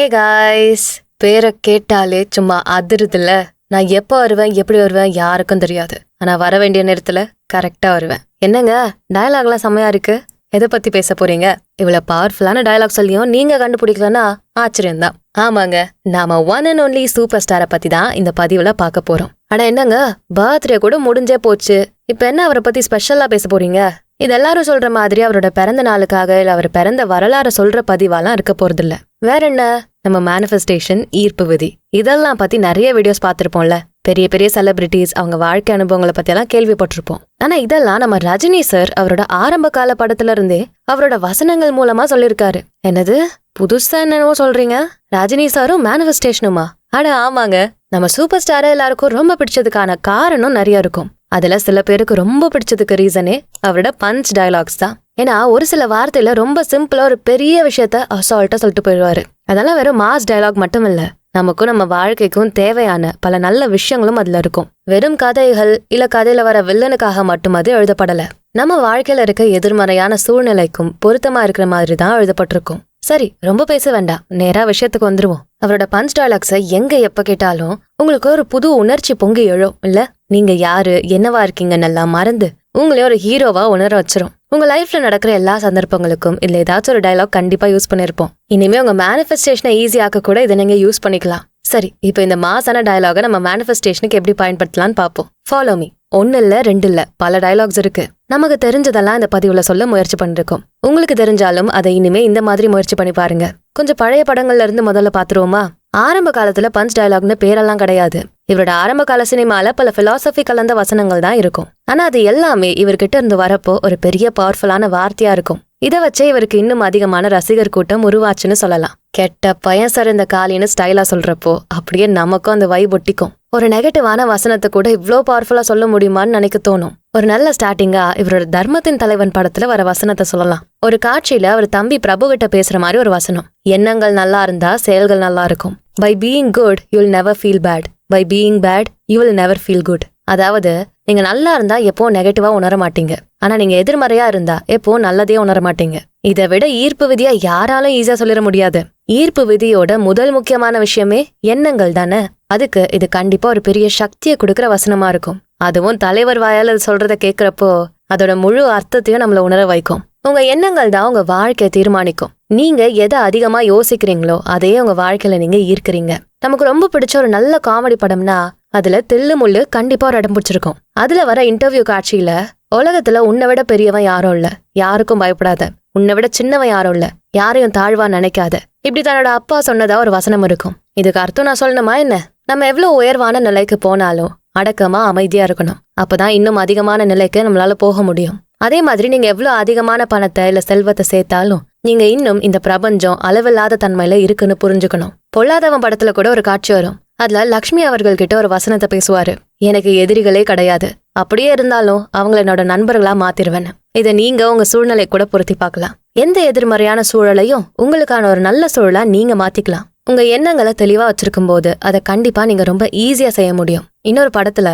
Hey guys பேரை கேட்டாலே சும்மா அதிருதுல நான் எப்போ வருவேன் எப்படி வருவேன் யாருக்கும் தெரியாது. ஆனா வர வேண்டிய நேரத்துல கரெக்டா வருவேன். என்னங்க டயலாக்லாம் செம்மையா இருக்கு. எதை பத்தி பேச போறீங்க? இவ்வளவு பவர்ஃபுல்லான டயலாக் சொல்லியும் நீங்க கண்டுபிடிக்கலன்னா ஆச்சரியம்தான். ஆமாங்க நாம ஒன் அண்ட் ஒன்லி சூப்பர் ஸ்டாரை பத்தி தான் இந்த பதிவுல பார்க்க போறோம். ஆனா என்னங்க பர்த்டே கூட முடிஞ்சே போச்சு. இப்ப என்ன அவரை பத்தி ஸ்பெஷலா பேச போறீங்க? இது எல்லாரும் சொல்ற மாதிரி அவரோட பிறந்த நாளுக்காக இல்ல அவர் பிறந்த வரலாறு சொல்ற பதிவாலாம் இருக்க போறதில்ல. வேற என்ன? நம்ம மேனிஃபெஸ்டேஷன் ஈர்ப்பு விதி. இதெல்லாம் பத்தி நிறைய வீடியோஸ் பார்த்திருப்போம்ல. பெரிய பெரிய செலிபிரிட்டிஸ் அவங்க வாழ்க்கை அனுபவங்களை பத்தி எல்லாம் கேள்விப்பட்டிருப்போம். ஆனா இதெல்லாம் நம்ம ரஜினி சார் அவரோட ஆரம்ப கால படத்துல இருந்தே அவரோட வசனங்கள் மூலமா சொல்லிருக்காரு என்னது? புதுசா என்னவோ சொல்றீங்க? ரஜினி சாரும் மேனிஃபெஸ்டேஷனுமா அட ஆமாங்க. நம்ம சூப்பர் ஸ்டாரா எல்லாருக்கும் ரொம்ப பிடிச்சதுக்கான காரணம் நிறைய இருக்கும். அதுல சில பேருக்கு ரொம்ப பிடிச்சதுக்கு ரீசனே அவரோட பஞ்ச் டயலாக்ஸ் தான். ஏன்னா ஒரு சில வார்த்தையில ரொம்ப சிம்பிளா ஒரு பெரிய விஷயத்த அசால்ட்டா சொல்லிட்டு போயிடுவாரு. அதெல்லாம் வெறும் மாஸ் டயலாக் மட்டும் இல்ல நமக்கும் நம்ம வாழ்க்கைக்கும் தேவையான பல நல்ல விஷயங்களும் அதுல இருக்கும். வெறும் கதைகள் இல்ல கதையில வர வில்லனுக்காக மட்டும் அது எழுதப்படல. நம்ம வாழ்க்கையில இருக்க எதிர்மறையான சூழ்நிலைக்கும் பொருத்தமா இருக்கிற மாதிரி தான் எழுதப்பட்டிருக்கும். சரி ரொம்ப பேச வேண்டாம். நேரா விஷயத்துக்கு வந்துருவோம். அவரோட பஞ்ச் டயலாக்ஸை எங்க எப்ப கேட்டாலும் உங்களுக்கு ஒரு புது உணர்ச்சி பொங்கி எழும். இல்ல நீங்க யாரு என்னவா இருக்கீங்கன்னு எல்லாம் மறந்து உங்களே ஒரு ஹீரோவா உணர வச்சிரும். உங்க லைஃப்ல நடக்கிற எல்லா சந்தர்ப்பங்களுக்கும் இல்ல ஏதாச்சும் ஒரு டயலாக் கண்டிப்பா யூஸ் பண்ணிருப்போம். இனிமே உங்க மேனிஃபெஸ்டேஷனை ஈஸியாக்க கூட இதை நீங்க யூஸ் பண்ணிக்கலாம். சரி இப்போ இந்த மாசான டயலாக நம்ம மேனிஃபெஸ்டேஷனுக்கு எப்படி பயன்படுத்தலாம்னு பார்ப்போம். ஃபாலோ மீ ஒன்னு இல்ல ரெண்டு இல்ல பல டயலாக்ஸ் இருக்கு. நமக்கு தெரிஞ்சதெல்லாம் இந்த பதிவுல சொல்ல முயற்சி பண்ணிருக்கோம். உங்களுக்கு தெரிஞ்சாலும் அதை இனிமே இந்த மாதிரி முயற்சி பண்ணி பாருங்க. கொஞ்சம் பழைய படங்கள்ல இருந்து முதல்ல பாத்துருவோமா ஆரம்ப காலத்துல பஞ்ச் டயலாக்னு பேரெல்லாம் கிடையாது. இவரோட ஆரம்ப கால சினிமால பல பிலாசபி கலந்த வசனங்கள் தான் இருக்கும். ஆனா அது எல்லாமே இவர்கிட்ட இருந்து வரப்போ ஒரு பெரிய பவர்ஃபுல்லான வார்த்தையா இருக்கும். இதை வச்சே இவருக்கு இன்னும் அதிகமான ரசிகர் கூட்டம் உருவாச்சுன்னு சொல்லலாம். கெட்ட பையன் சார் இந்த காலின்னு ஸ்டைலா சொல்றப்போ அப்படியே நமக்கும் அந்த வைப் ஒட்டிக்கும். ஒரு நெகட்டிவான வசனத்தை கூட இவ்வளோ பவர்ஃபுல்லா சொல்ல முடியுமான்னு நினைக்க தோணும். ஒரு நல்ல ஸ்டார்டிங்கா இவரோட தர்மத்தின் தலைவன் படத்துல வர வசனத்தை சொல்லலாம். ஒரு காட்சியில அவர் தம்பி பிரபு கிட்ட பேசுற மாதிரி ஒரு வசனம். எண்ணங்கள் நல்லா இருந்தா செயல்கள் நல்லா இருக்கும். By being good you'll never feel bad by being bad you will never feel good அதாவது நீங்க நல்லா இருந்தா எப்போ நெகட்டிவா உணர மாட்டீங்க. ஆனா நீங்க எதிர்மறையா இருந்தா எப்போ நல்லதே உணர மாட்டீங்க. இதை விட ஈர்ப்பு விதியா யாராலும் ஈஸியா சொல்லிட முடியாது. ஈர்ப்பு விதியோட முதல் முக்கியமான விஷயமே எண்ணங்கள் தானே? அதுக்கு இது கண்டிப்பா ஒரு பெரிய சக்தியை கொடுக்கற வசனமா இருக்கும். அதுவும் தலைவர் வாயால் சொல்றத கேக்குறப்போ அதோட முழு அர்த்தத்தையும் நம்மள உணர வைக்கும். உங்க எண்ணங்கள் தான் உங்க வாழ்க்கையை தீர்மானிக்கும். நீங்க எதை அதிகமா யோசிக்கிறீங்களோ அதையே உங்க வாழ்க்கையில நீங்க ஈர்க்கிறீங்க. நமக்கு ரொம்ப பிடிச்ச ஒரு நல்ல காமெடி படம்னா அதுல தில்லு முள்ளு கண்டிப்பா ஒரு இடம் பிடிச்சிருக்கும். அதுல வர இன்டர்வியூ காட்சியில உலகத்துல உன்னை விட பெரியவன் யாரும் இல்ல. யாருக்கும் பயப்படாத. உன்னை விட சின்னவன் யாரும் இல்ல. யாரையும் தாழ்வா நினைக்காத. இப்படி தன்னோட அப்பா சொன்னதா ஒரு வசனம் இருக்கும். இதுக்கு அர்த்தம் நான் சொல்லணுமா என்ன? நம்ம எவ்வளவு உயர்வான நிலைக்கு போனாலும் அடக்கமா அமைதியா இருக்கணும். அப்பதான் இன்னும் அதிகமான நிலைக்கு நம்மளால போக முடியும். அதே மாதிரி நீங்க எவ்வளவு அதிகமான பணத்தை இல்ல செல்வத்தை சேர்த்தாலும் நீங்க இன்னும் இந்த பிரபஞ்சம் அளவில்லாத தன்மையில இருக்குன்னு புரிஞ்சுக்கணும். பொல்லாதவன் படத்துல கூட ஒரு காட்சி வரும். அதுல லக்ஷ்மி அவர்கள் கிட்ட ஒரு வசனத்தை பேசுவாரு. எனக்கு எதிரிகளே கிடையாது. அப்படியே இருந்தாலும் அவங்கள என்னோட நண்பர்களா மாத்திருவேன். இதை நீங்க உங்க சூழ்நிலை கூட பொருத்தி பார்க்கலாம். எந்த எதிர்மறையான சூழலையும் உங்களுக்கான ஒரு நல்ல சூழலா நீங்க மாத்திக்கலாம். உங்க எண்ணங்களை தெளிவா வச்சிருக்கும் போது அதை கண்டிப்பா நீங்க ரொம்ப ஈஸியா செய்ய முடியும். இன்னொரு படத்துல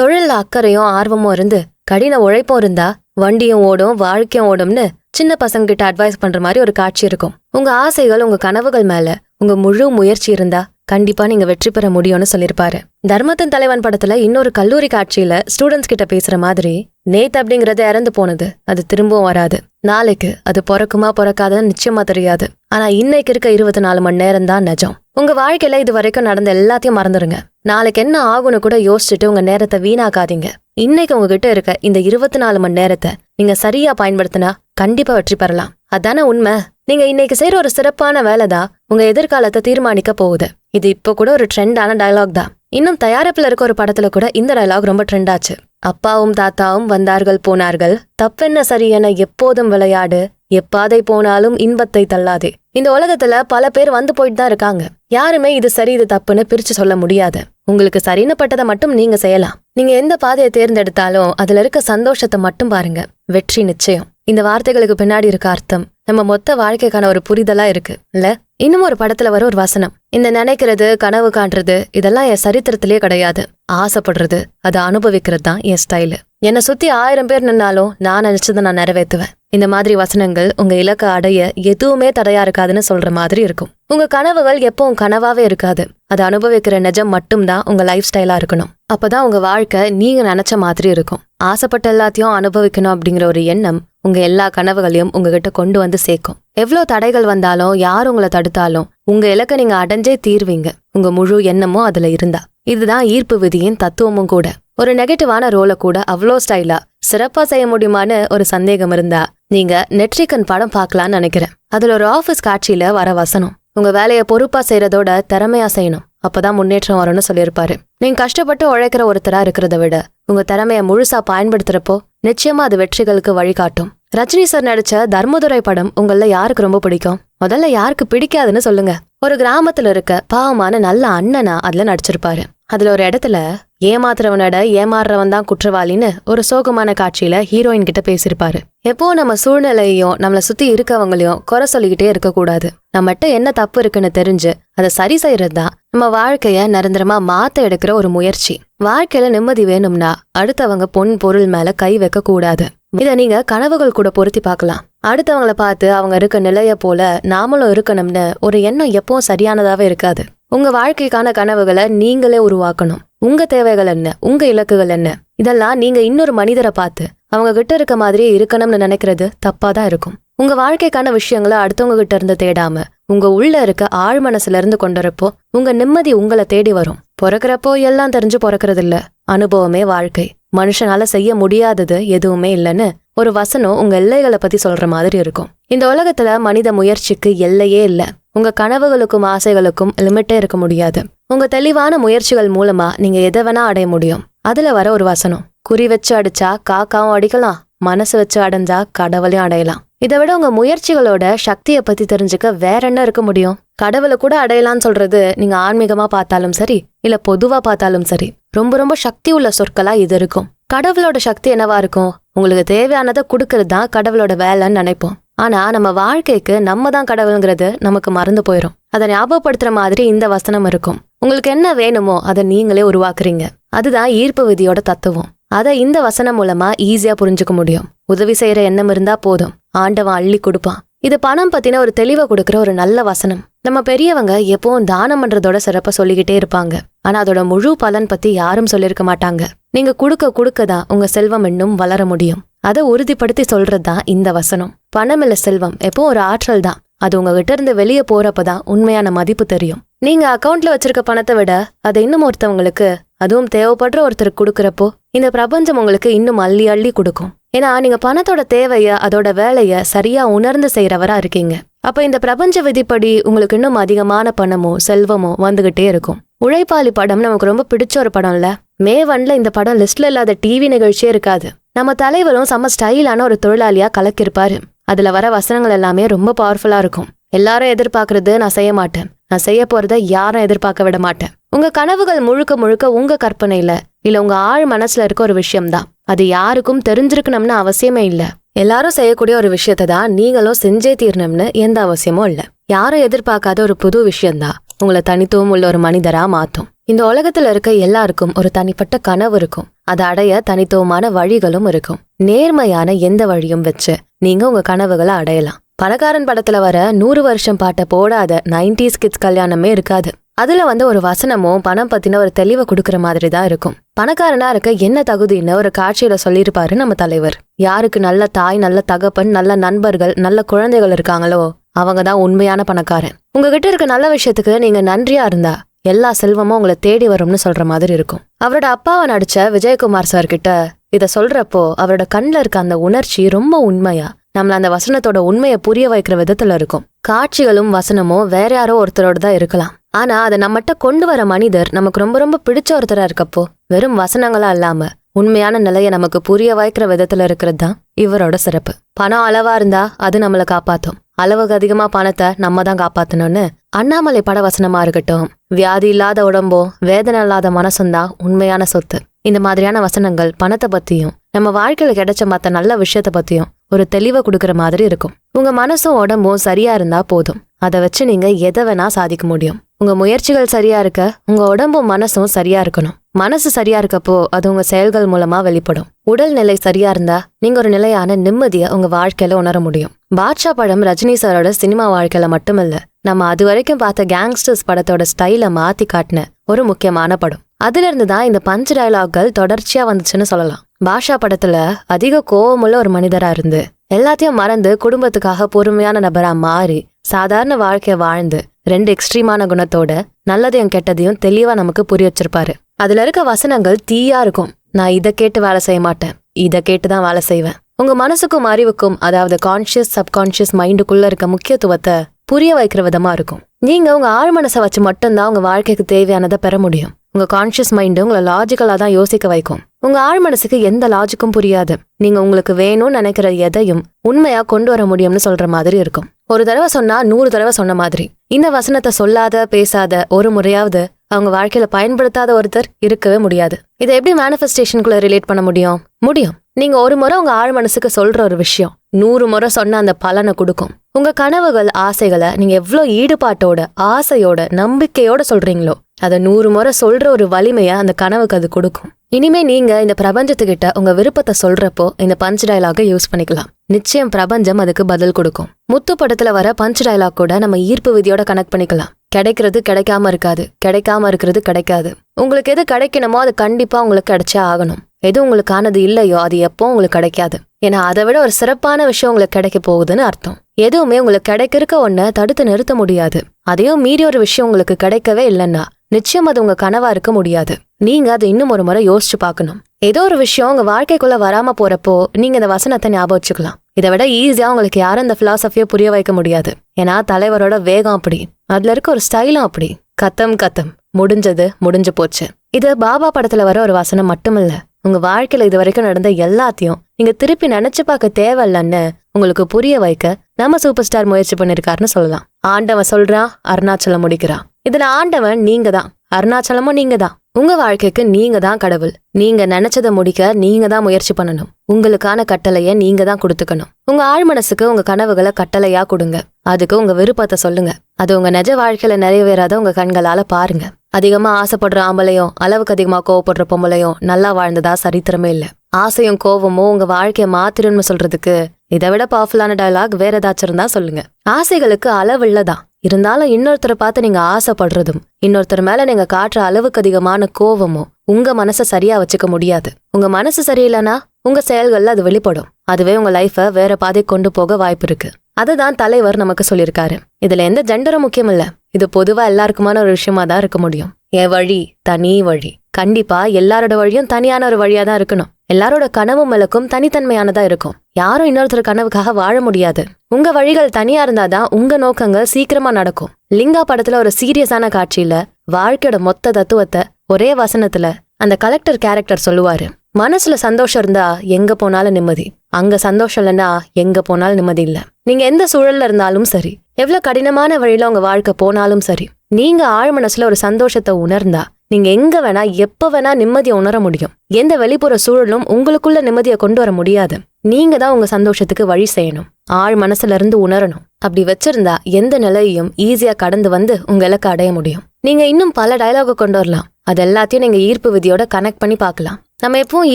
தொழில்ல அக்கறையும் ஆர்வமும் இருந்து கடின உழைப்பும் இருந்தா வண்டியும் ஓடும் வாழ்க்கையும் ஓடும்னு சின்ன பசங்க கிட்ட அட்வைஸ் பண்ற மாதிரி ஒரு காட்சி இருக்கும். உங்க ஆசைகள் உங்க கனவுகள் மேல உங்க முழு முயற்சி இருந்தா கண்டிப்பா நீங்க வெற்றி பெற முடியும்னு சொல்லிருப்பாரு தர்மத்தின் தலைவன் படத்துல இன்னொரு கல்லூரி காட்சியில ஸ்டூடெண்ட்ஸ் கிட்ட பேசுற மாதிரி நேத் அப்படிங்கறத இறந்து போனது. அது திரும்பவும் வராது. நாளைக்கு அது பிறக்குமா பிறக்காதுன்னு நிச்சயமா தெரியாது. ஆனா இன்னைக்கு இருக்க இருபத்தி நாலு மணி நேரம் தான் நிஜம். உங்க வாழ்க்கையில இது வரைக்கும் நடந்த எல்லாத்தையும் மறந்துருங்க. நாளைக்கு என்ன ஆகும்னு கூட யோசிச்சுட்டு உங்க நேரத்தை வீணாக்காதீங்க. இன்னைக்கு உங்ககிட்ட இருக்க இந்த இருபத்தி நாலு மணி நேரத்தை நீங்க சரியா பயன்படுத்தினா கண்டிப்பா வெற்றி பெறலாம். அதானே உண்மை? நீங்க இன்னைக்கு செய்யற ஒரு சிறப்பான வேலை தான் உங்க எதிர்காலத்தை தீர்மானிக்க போகுது. இது இப்போ கூட ஒரு ட்ரெண்டான டயலாக் தான். இன்னும் தயாரிப்புல இருக்க ஒரு படத்துல கூட இந்த டயலாக் ரொம்ப ட்ரெண்ட் ஆச்சு. அப்பாவும் தாத்தாவும் வந்தார்கள் போனார்கள். தப்பென்ன சரியென எப்போதும் விளையாடு. எப்பாதை போனாலும் இன்பத்தை தள்ளாதே. இந்த உலகத்துல பல பேர் வந்து போயிட்டு தான் இருக்காங்க. யாருமே இது சரி இது தப்புன்னு பிரிச்சு சொல்ல முடியாது. உங்களுக்கு சரின்னு பட்டதை மட்டும் நீங்க செய்யலாம். நீங்க எந்த பாதையை தேர்ந்தெடுத்தாலும் அதுல இருக்க சந்தோஷத்தை மட்டும் பாருங்க. வெற்றி நிச்சயம். இந்த வார்த்தைகளுக்கு பின்னாடி இருக்க அர்த்தம் நம்ம மொத்த வாழ்க்கைக்கான ஒரு புரிதலா இருக்கு. இல்ல? இன்னும் ஒரு படத்துல வர ஒரு வசனம். இந்த நினைக்கிறது கனவு காண்றது இதெல்லாம் என் சரித்திரத்திலே கிடையாது. ஆசைப்படுறது அதை அனுபவிக்கிறது தான் என் ஸ்டைலு என்னை சுத்தி ஆயிரம் பேர் நின்னாலும் நான் நினைச்சதை நான் நிறைவேற்றுவேன். இந்த மாதிரி வசனங்கள் உங்க இலக்கை அடைய எதுவுமே தடையா இருக்காதுன்னு சொல்ற மாதிரி இருக்கும். உங்க கனவுகள் எப்பவும் கனவாவே இருக்காது. அதை அனுபவிக்கிற நிஜம் மட்டும்தான் உங்க லைஃப் ஸ்டைலா இருக்கணும். அப்பதான் உங்க வாழ்க்கை நீங்க நினைச்ச மாதிரி இருக்கும். ஆசைப்பட்ட எல்லாத்தையும் அனுபவிக்கணும் அப்படிங்கிற ஒரு எண்ணம் உங்க எல்லா கனவுகளையும் உங்ககிட்ட கொண்டு வந்து சேர்க்கும். எவ்வளோ தடைகள் வந்தாலும் யார் உங்களை தடுத்தாலும் உங்க இலக்கை நீங்க அடைஞ்சே தீர்வீங்க. உங்க முழு எண்ணமும் அதுல இருந்தா. இதுதான் ஈர்ப்பு விதியின் தத்துவமும் கூட. ஒரு நெகட்டிவான ரோலை கூட அவ்வளோ ஸ்டைலா சிறப்பா செய்ய முடியுமான்னு ஒரு சந்தேகம் இருந்தா நீங்க நெட்ரிகன் படம் பார்க்கலான்னு நினைக்கிறேன். அதுல ஒரு ஆபீஸ் காட்சியில வர வசனம் உங்க வேலையை பொறுப்பா செய்யறதோட திறமையா செய்யணும். அப்பதான் முன்னேற்றம் வரும்னு சொல்லியிருப்பாரு. நீங்க கஷ்டப்பட்டு உழைக்கிற ஒருத்தரா இருக்கிறத விட உங்க திறமைய முழுசா பயன்படுத்துறப்போ நிச்சயமா அது வெற்றிகளுக்கு வழிகாட்டும். ரஜினி சார் நடிச்ச தர்மதுரை படம் உங்கள யாருக்கு ரொம்ப பிடிக்கும்? முதல்ல யாருக்கு பிடிக்காதுன்னு சொல்லுங்க. ஒரு கிராமத்துல இருக்க பாவமான நல்ல அண்ணனா அதுல நடிச்சிருப்பாரு. அதுல ஒரு இடத்துல ஏமாத்துறவனோட ஏமாறுறவன் தான் குற்றவாளின்னு ஒரு சோகமான காட்சியில ஹீரோயின் கிட்ட பேசியிருப்பாரு. எப்போ நம்ம சூழ்நிலையையும் நம்மளை சுத்தி இருக்கவங்களையும் குறை சொல்லிக்கிட்டே இருக்கக்கூடாது. நம்மகிட்ட என்ன தப்பு இருக்குன்னு தெரிஞ்சு அதை சரி செய்யறது தான் நம்ம வாழ்க்கைய நிரந்தரமா மாத்த எடுக்கிற ஒரு முயற்சி. வாழ்க்கையில நிம்மதி வேணும்னா அடுத்தவங்க பொன் பொருள் மேல கை வைக்க கூடாது. இதை நீங்க கனவுகள் கூட பொருத்தி பார்க்கலாம். அடுத்தவங்களை பார்த்து அவங்க இருக்க நிலைய போல நாமளும் இருக்கணும்னு ஒரு எண்ணம் எப்பவும் சரியானதாவே இருக்காது. உங்க வாழ்க்கைக்கான கனவுகளை நீங்களே உருவாக்கணும். உங்க தேவைகள் என்ன? உங்க இலக்குகள் என்ன? இதெல்லாம் நீங்க இன்னொரு மனிதரை பார்த்து அவங்க கிட்ட இருக்க மாதிரியே இருக்கணும்னு நினைக்கிறது தப்பா தான் இருக்கும். உங்க வாழ்க்கைக்கான விஷயங்களை அடுத்தவங்க கிட்ட இருந்து தேடாம உங்க உள்ள இருக்க ஆழ் மனசுல இருந்து கொண்டுறப்போ உங்க நிம்மதி உங்களை தேடி வரும். பிறக்கிறப்போ எல்லாம் தெரிஞ்சு பிறக்கிறது இல்ல அனுபவமே வாழ்க்கை. மனுஷனால செய்ய முடியாதது எதுவுமே இல்லைன்னு ஒரு வசனம் உங்க எல்லைகளை பத்தி சொல்ற மாதிரி இருக்கும். இந்த உலகத்துல மனித முயற்சிக்கு எல்லையே இல்ல. உங்க கனவுகளுக்கும் ஆசைகளுக்கும் லிமிட்டே இருக்க முடியாது. உங்க தெளிவான முயற்சிகள் மூலமா நீங்க எதை வேணா அடைய முடியும். அதுல வர ஒரு வசனம். குறி வச்சு அடிச்சா காக்காவும் அடிக்கலாம் மனசு வச்சு அடைஞ்சா கடவுளையும் அடையலாம். இதை விட உங்க முயற்சிகளோட சக்தியை பத்தி தெரிஞ்சுக்க வேற என்ன இருக்க முடியும்? கடவுளை கூட அடையலாம்னு சொல்றது நீங்க ஆன்மீகமா பார்த்தாலும் சரி இல்ல பொதுவா பார்த்தாலும் சரி ரொம்ப ரொம்ப சக்தி உள்ள சொற்களா இது இருக்கும். கடவுளோட சக்தி என்னவா இருக்கும்? உங்களுக்கு தேவையானதை கொடுக்கறது தான் கடவுளோட வேலைன்னு நினைப்போம். ஆனா நம்ம வாழ்க்கைக்கு நம்ம தான் கடவுளுங்கிறது நமக்கு மறந்து போயிடும் அதை ஞாபகப்படுத்துற மாதிரி இந்த வசனம் இருக்கும். உங்களுக்கு என்ன வேணுமோ அதை நீங்களே உருவாக்குறீங்க. அதுதான் ஈர்ப்பு விதியோட தத்துவம். அதை இந்த வசனம் மூலமா ஈஸியா புரிஞ்சுக்க முடியும். உதவி செய்யற எண்ணம் இருந்தா போதும். ஆண்டவன் அள்ளி கொடுப்பான். இது பணம் பத்தின ஒரு தெளிவை கொடுக்குற ஒரு நல்ல வசனம். நம்ம பெரியவங்க எப்பவும் தானம் பண்றதோட சிறப்பா சொல்லிக்கிட்டே இருப்பாங்க. ஆனா அதோட முழு பலன் பத்தி யாரும் சொல்லியிருக்க மாட்டாங்க. நீங்க கொடுக்க கொடுக்க தான் உங்க செல்வம் இன்னும் வளர முடியும். அதை உறுதிப்படுத்தி சொல்றது தான் இந்த வசனம். பணம் இல்ல செல்வம் எப்போ ஒரு ஆற்றல் தான். அது உங்ககிட்ட இருந்து வெளியே போறப்பதான் உண்மையான மதிப்பு தெரியும். நீங்க அக்கவுண்ட்ல வச்சிருக்க பணத்தை விட அதை இன்னும் ஒருத்தவங்களுக்கு அதுவும் தேவைப்படுற ஒருத்தருக்கு கொடுக்கறப்போ இந்த பிரபஞ்சம் உங்களுக்கு இன்னும் அள்ளி அள்ளி கொடுக்கும். ஏன்னா நீங்க பணத்தோட தேவைய அதோட வேலைய சரியா உணர்ந்து செய்யறவரா இருக்கீங்க. அப்ப இந்த பிரபஞ்ச விதிப்படி உங்களுக்கு இன்னும் அதிகமான பணமோ செல்வமோ வந்துகிட்டே இருக்கும். உழைப்பாளி படம் நமக்கு ரொம்ப பிடிச்ச ஒரு படம் இல்ல மே ஒன்ல இந்த படம் லிஸ்ட்ல இல்லாத டிவி நிகழ்ச்சியே இருக்காது. நம்ம தலைவரும் செம்ம ஸ்டைலான ஒரு தொழிலாளியா கலக்கிருப்பாரு. அதுல வர வசனங்கள் எல்லாமே ரொம்ப பவர்ஃபுல்லா இருக்கும். எல்லாரும் எதிர்பார்க்கறது நான் செய்ய மாட்டேன். நான் செய்ய போறத யாரும் எதிர்பார்க்க விட மாட்டேன். உங்க கனவுகள் முழுக்க முழுக்க உங்க கற்பனையில இல்ல உங்க ஆழ் மனசுல இருக்க ஒரு விஷயம்தான். அது யாருக்கும் தெரிஞ்சிருக்கணும்னு அவசியமே இல்ல. எல்லாரும் செய்யக்கூடிய ஒரு விஷயத்தை தான் நீங்களும் செஞ்சே தீரணும்னு எந்த அவசியமும் இல்ல. யாரும் எதிர்பார்க்காத ஒரு புது விஷயம்தான். உங்களை தனித்துவம் உள்ள ஒரு மனிதரா மாத்தும். இந்த உலகத்துல இருக்க எல்லாருக்கும் ஒரு தனிப்பட்ட கனவு இருக்கும். அதை அடைய தனித்துவமான வழிகளும் இருக்கும். நேர்மையான எந்த வழியும் வச்சு நீங்க உங்க கனவுகளை அடையலாம். பணக்காரன் படத்துல வர நூறு வருஷம் பாட்டை போடாத நைன்டிஸ் கிட்ஸ் கல்யாணமே இருக்காது. அதுல வந்து ஒரு வசனமும் பணம் பத்தின ஒரு தெளிவை கொடுக்கற மாதிரி தான் இருக்கும். பணக்காரனா இருக்க என்ன தகுதின்னு ஒரு காட்சியில சொல்லியிருப்பாரு நம்ம தலைவர். யாருக்கு நல்ல தாய் நல்ல தகப்பன் நல்ல நண்பர்கள் நல்ல குழந்தைகள் இருக்காங்களோ அவங்க தான் உண்மையான பணக்காரன். உங்ககிட்ட இருக்க நல்ல விஷயத்துக்கு நீங்க நன்றியா இருந்தா எல்லா செல்வமும் உங்களை தேடி வரும்னு சொல்ற மாதிரி இருக்கும். அவரோட அப்பாவை நடிச்ச விஜயகுமார் சார் கிட்ட இத சொல்றப்போ அவரோட கண்ணில் இருக்க அந்த உணர்ச்சி ரொம்ப உண்மையா? நம்மள அந்த வசனத்தோட உண்மையை புரிய வைக்கிற விதத்துல இருக்கும். காட்சிகளும் வசனமும் வேற யாரோ ஒருத்தரோட தான் இருக்கலாம். ஆனா அதை நம்மகிட்ட கொண்டு வர மனிதர் நமக்கு ரொம்ப ரொம்ப பிடிச்ச ஒருத்தரா இருக்கப்போ வெறும் வசனங்களா இல்லாம உண்மையான நிலையை நமக்கு புரிய வைக்கிற விதத்துல இருக்கிறது தான் இவரோட சிறப்பு. பணம் அளவா இருந்தா அது நம்மளை காப்பாத்தும். அளவுக்கு அதிகமா பணத்தை நம்ம தான் காப்பாத்தணும்னு அண்ணாமலை பட வசனமா இருக்கட்டும் வியாதி இல்லாத உடம்போ வேதனை இல்லாத மனசும் தான் உண்மையான சொத்து. இந்த மாதிரியான வசனங்கள் பணத்தை பத்தியும் நம்ம வாழ்க்கையில கிடைச்ச மற்ற நல்ல விஷயத்த பத்தியும் ஒரு தெளிவை கொடுக்கற மாதிரி இருக்கும். உங்க மனசும் உடம்பும் சரியா இருந்தா போதும். அதை வச்சு நீங்க எதை வேணா சாதிக்க முடியும். உங்க முயற்சிகள் சரியா இருக்க உங்க உடம்பும் மனசும் சரியா இருக்கணும். மனசு சரியா இருக்கப்போ அது உங்க செயல்கள் மூலமா வெளிப்படும். உடல் நிலை சரியா இருந்தா நீங்க ஒரு நிலையான நிம்மதியை உங்க வாழ்க்கையில உணர முடியும். பாட்ஷா படம் ரஜினி சாரோட சினிமா வாழ்க்கையில மட்டுமில்ல நம்ம அது வரைக்கும் பார்த்த கேங்ஸ்டர்ஸ் படத்தோட ஸ்டைல மாத்தி காட்டின ஒரு முக்கியமான படம். அதுல இருந்து தான் இந்த பஞ்ச் டயலாக்கள் தொடர்ச்சியா வந்துச்சுன்னு சொல்லலாம். பாஷா படத்துல அதிக கோவமுள்ள ஒரு மனிதரா இருந்து எல்லாத்தையும் மறந்து குடும்பத்துக்காக பொறுமையான நபரா மாறி சாதாரண வாழ்க்கைய வாழ்ந்து ரெண்டு எக்ஸ்ட்ரீமான குணத்தோட நல்லதையும் கெட்டதையும் தெளிவா நமக்கு புரிய வச்சிருப்பாரு. அதுல இருக்க வசனங்கள் தீயா இருக்கும். நான் இதை கேட்டு வேலை செய்ய மாட்டேன். இதை கேட்டு தான் வேலை செய்வேன். உங்க மனசுக்கும் அறிவுக்கும் அதாவது கான்ஷியஸ் சப்கான்ஷியஸ் மைண்டுக்குள்ள இருக்க முக்கியத்துவத்தை புரிய வைக்கிற விதமா இருக்கும். நீங்க உங்க ஆழ் மனசை வச்சு மட்டும்தான் உங்க வாழ்க்கைக்கு தேவையானதை பெற முடியும். உங்க கான்ஷியஸ் மைண்டு உங்களை லாஜிக்கலா தான் யோசிக்க வைக்கும். உங்க ஆழ் மனசுக்கு எந்த லாஜிக்கும் புரியாது. நீங்க உங்களுக்கு வேணும்னு நினைக்கிற எதையும் உண்மையா கொண்டு வர முடியும்னு சொல்ற மாதிரி இருக்கும். ஒரு தடவை சொன்னா நூறு தடவை சொன்ன மாதிரி. இந்த வசனத்தை சொல்லாத பேசாத ஒரு முறையாவது அவங்க வாழ்க்கையில பயன்படுத்தாத ஒருத்தர் இருக்கவே முடியாது. இதை எப்படி மேனிஃபெஸ்டேஷனுக்குள்ள ரிலேட் பண்ண முடியும்? முடியும். நீங்க ஒரு முறை உங்க ஆழ் மனசுக்கு சொல்ற ஒரு விஷயம் நூறு முறை சொன்ன அந்த பலனை கொடுக்கும். உங்க கனவுகள் ஆசைகளை நீங்க எவ்வளவு ஈடுபாட்டோட ஆசையோட நம்பிக்கையோட சொல்றீங்களோ அதை நூறு முறை சொல்ற ஒரு வலிமையை அந்த கனவுக்கு அது கொடுக்கும். இனிமே நீங்க இந்த பிரபஞ்சத்துக்கிட்ட உங்க விருப்பத்தை சொல்றப்போ இந்த பஞ்ச் டயலாக யூஸ் பண்ணிக்கலாம். நிச்சயம் பிரபஞ்சம் அதுக்கு பதில் கொடுக்கும். முத்து படத்துல வர பஞ்ச் டயலாக் கூட நம்ம ஈர்ப்பு விதியோட கனெக்ட் பண்ணிக்கலாம். கிடைக்கிறது கிடைக்காம இருக்காது. கிடைக்காம இருக்கிறது கிடைக்காது. உங்களுக்கு எது கிடைக்கணுமோ அது கண்டிப்பா உங்களுக்கு கிடைச்சே ஆகணும். எது உங்களுக்கானது இல்லையோ அது எப்போ உங்களுக்கு கிடைக்காது. ஏன்னா அதை விட ஒரு சிறப்பான விஷயம் உங்களுக்கு கிடைக்க போகுதுன்னு அர்த்தம். எதுவுமே உங்களுக்கு கிடைக்கிறக்க ஒன்ன தடுத்து நிறுத்த முடியாது. அதையும் மீறி ஒரு விஷயம் உங்களுக்கு கிடைக்கவே இல்லைன்னா நிச்சயம் அது உங்க கனவா இருக்க முடியாது. நீங்க அதை இன்னும் ஒரு முறை யோசிச்சு பார்க்கணும். ஏதோ ஒரு விஷயம் உங்க வாழ்க்கைக்குள்ள வராம போறப்போ நீங்க இந்த வசனத்தை ஞாபகம் வச்சுக்கலாம். இதை விட ஈஸியா உங்களுக்கு யாரும் இந்த பிலாசபியை புரிய வைக்க முடியாது. ஏன்னா தலைவரோட வேகம் அப்படி. அதுல இருக்க ஒரு ஸ்டைலும் அப்படி. கத்தம் கத்தம். முடிஞ்சது முடிஞ்சு போச்சு. இது பாபா படத்துல வர ஒரு வசனம் மட்டுமில்ல. உங்க வாழ்க்கையில இது வரைக்கும் நடந்த எல்லாத்தையும் நீங்க திருப்பி நினைச்சு பார்க்க தேவையில்லன்னு உங்களுக்கு புரிய வைக்க நம்ம சூப்பர் ஸ்டார் முயற்சி பண்ணிருக்காருன்னு சொல்லலாம். ஆண்டவன் சொல்றான் அருணாச்சலம் முடிக்கிறான் இதுல ஆண்டவன் நீங்க தான் அருணாச்சலமும் நீங்க தான் உங்க வாழ்க்கைக்கு நீங்க தான் கடவுள். நீங்க நினைச்சதை முடிக்க நீங்க தான் முயற்சி பண்ணணும். உங்களுக்கான கட்டளைய நீங்க தான் கொடுத்துக்கணும். உங்க ஆழ் மனசுக்கு உங்க கனவுகளை கட்டளையா கொடுங்க. அதுக்கு உங்க விருப்பத்தை சொல்லுங்க. அது உங்க நிஜ வாழ்க்கையில நிறைவேறாத உங்க கண்களால பாருங்க. அதிகமா ஆசைப்படுற ஆம்பளையும் அளவுக்கு அதிகமா கோவப்படுற பொம்பளையும் நல்லா வாழ்ந்ததா சரித்திரமே இல்லை. ஆசையும் கோவமும் உங்க வாழ்க்கையை மாத்திரும்னு சொல்றதுக்கு இதை விட பவர்ஃபுல்லான டயலாக் வேற ஏதாச்சும் இருந்தா சொல்லுங்க. ஆசைகளுக்கு அளவில்லதான் இருந்தாலும் இன்னொருத்தரை பார்த்து நீங்க ஆசைப்படுறதும் இன்னொருத்தர் மேல நீங்க காட்டுற அளவுக்கு அதிகமான கோவமும் உங்க மனசை சரியா வச்சுக்க முடியாது. உங்க மனசு சரியில்லைன்னா உங்க செயல்கள்ல அது வெளிப்படும். அதுவே உங்க லைஃப வேற பாதை கொண்டு போக வாய்ப்பு இருக்கு. அதுதான் தலைவர் நமக்கு சொல்லியிருக்காரு. இதுல எந்த ஜெண்டரும் முக்கியம் இல்ல. இது பொதுவா எல்லாருக்குமான ஒரு விஷயமா தான் இருக்க முடியும். என் வழி தனி வழி. கண்டிப்பா எல்லாரோட வழியும் தனியான ஒரு வழியா தான் இருக்கணும். எல்லாரோட கனவும் மலக்கும் தனித்தன்மையானதா இருக்கும். யாரும் இன்னொருத்தர் கனவுக்காக வாழ முடியாது. உங்க வழிகள் தனியா இருந்தாதான் உங்க நோக்கங்கள் சீக்கிரமா நடக்கும். லிங்கா படத்துல ஒரு சீரியஸான காட்சியில வாழ்க்கையோட மொத்த தத்துவத்தை ஒரே வசனத்துல அந்த கலெக்டர் கேரக்டர் சொல்லுவாரு. மனசுல சந்தோஷம் இருந்தா எங்க போனாலும் நிம்மதி. அங்க சந்தோஷம் இல்லைன்னா எங்க போனாலும் நிம்மதி இல்ல. நீங்க எந்த சூழல்ல இருந்தாலும் சரி. எவ்வளவு கடினமான வழியில உங்க வாழ்க்கை போனாலும் சரி. நீங்க ஆழ் மனசுல ஒரு சந்தோஷத்தை உணர்ந்தா நீங்க எங்க வேணா எப்ப வேணா நிம்மதியை உணர முடியும். எந்த வெளிப்புற சூழலும் உங்களுக்குள்ள நிம்மதியை கொண்டு வர முடியாது. நீங்க தான் உங்க சந்தோஷத்துக்கு வழி செய்யணும். ஆழ் மனசுல இருந்து உணரணும். அப்படி வச்சிருந்தா எந்த நிலையையும் ஈஸியா கடந்து வந்து உங்க இலக்கு அடைய முடியும். நீங்க இன்னும் பல டயலாக கொண்டு வரலாம். அது எல்லாத்தையும் நீங்க ஈர்ப்பு விதியோட கனெக்ட் பண்ணி பார்க்கலாம். நம்ம எப்பவும்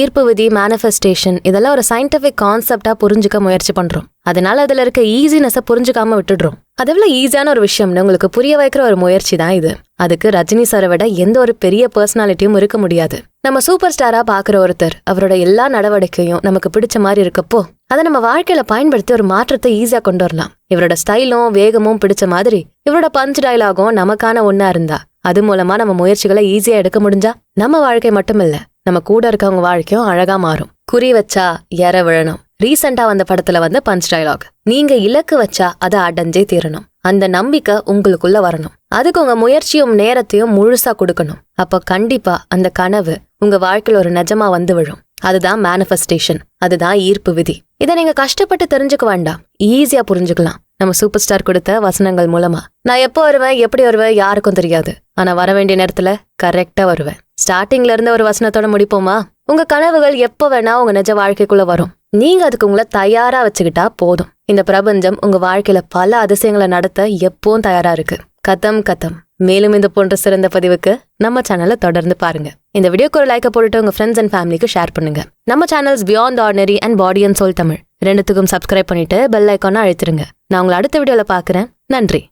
ஈர்ப்பு விதி மேனிஃபெஸ்டேஷன் இதெல்லாம் ஒரு சயின்டிபிக் கான்செப்டா புரிஞ்சுக்க முயற்சி பண்றோம். அதனால அதுல இருக்க ஈஸினஸை புரிஞ்சுக்காம விட்டுடுறோம். அது விட ஈஸியான ஒரு விஷயம்னு உங்களுக்கு புரிய வைக்கிற ஒரு முயற்சி தான் இது. அதுக்கு ரஜினி சாரை விட எந்த ஒரு பெரிய பர்சனாலிட்டியும் இருக்க முடியாது. நம்ம சூப்பர் ஸ்டாரா பாக்குற ஒருத்தர் அவரோட எல்லா நடவடிக்கையும் நமக்கு பிடிச்ச மாதிரி இருக்கப்போ அதை நம்ம வாழ்க்கையில பயன்படுத்தி ஒரு மாற்றத்தை ஈஸியா கொண்டு வரலாம். இவரோட ஸ்டைலும் வேகமும் பிடிச்ச மாதிரி இவரோட பஞ்ச் டயலாகும் நமக்கான ஒன்னா இருந்தா அது மூலமா நம்ம முயற்சிகளை ஈஸியா எடுக்க முடிஞ்சா நம்ம வாழ்க்கை மட்டும் இல்ல நம்ம கூட இருக்கவங்க வாழ்க்கையும் அழகா மாறும். குறி வச்சா எற விழணும். ரீசெண்டா வந்த படத்துல வந்து பஞ்ச் டைலாக் நீங்க இலக்கு வச்சா அதை அடைஞ்சே தீரணும். அந்த நம்பிக்கை உங்களுக்குள்ள வரணும். அதுக்கு உங்க முயற்சியும் நேரத்தையும் முழுசா கொடுக்கணும். அப்ப கண்டிப்பா அந்த கனவு உங்க வாழ்க்கையில ஒரு நிஜமா வந்து விழும். அதுதான் மேனிஃபெஸ்டேஷன் அதுதான் ஈர்ப்பு விதி. இதை நீங்க கஷ்டப்பட்டு தெரிஞ்சுக்க வேண்டாம். ஈஸியா புரிஞ்சுக்கலாம். நம்ம சூப்பர் ஸ்டார் கொடுத்த வசனங்கள் மூலமா. நான் எப்போ வருவேன் எப்படி வருவேன் யாருக்கும் தெரியாது. ஆனா வர வேண்டிய நேரத்துல கரெக்டா வருவேன். ஸ்டார்டிங்ல இருந்த ஒரு வசனத்தோட முடிப்போமா? உங்க கனவுகள் எப்போ வேணா உங்க நிஜ வாழ்க்கைக்குள்ள வரும். நீங்க அதுக்கு உங்களை தயாரா வச்சுக்கிட்டா போதும். இந்த பிரபஞ்சம் உங்க வாழ்க்கையில பல அதிசயங்களை நடத்த எப்பவும் தயாரா இருக்கு. கதம் கதம். மேலும் இது போன்ற சிறந்த பதிவுக்கு நம்ம சேனலை தொடர்ந்து பாருங்க. இந்த வீடியோக்கு ஒரு லைக்கை போட்டுட்டு உங்க ஃப்ரெண்ட்ஸ் அண்ட் ஃபேமிலிக்கு ஷேர் பண்ணுங்க. நம்ம channels Beyond Ordinary and Body and Soul Tamil ரெண்டுத்துக்கும் சப்ஸ்கிரைப் பண்ணிட்டு பெல் ஐக்கானை அழுத்திருங்க. நான் உங்களை அடுத்த வீடியோல பார்க்குறேன். நன்றி.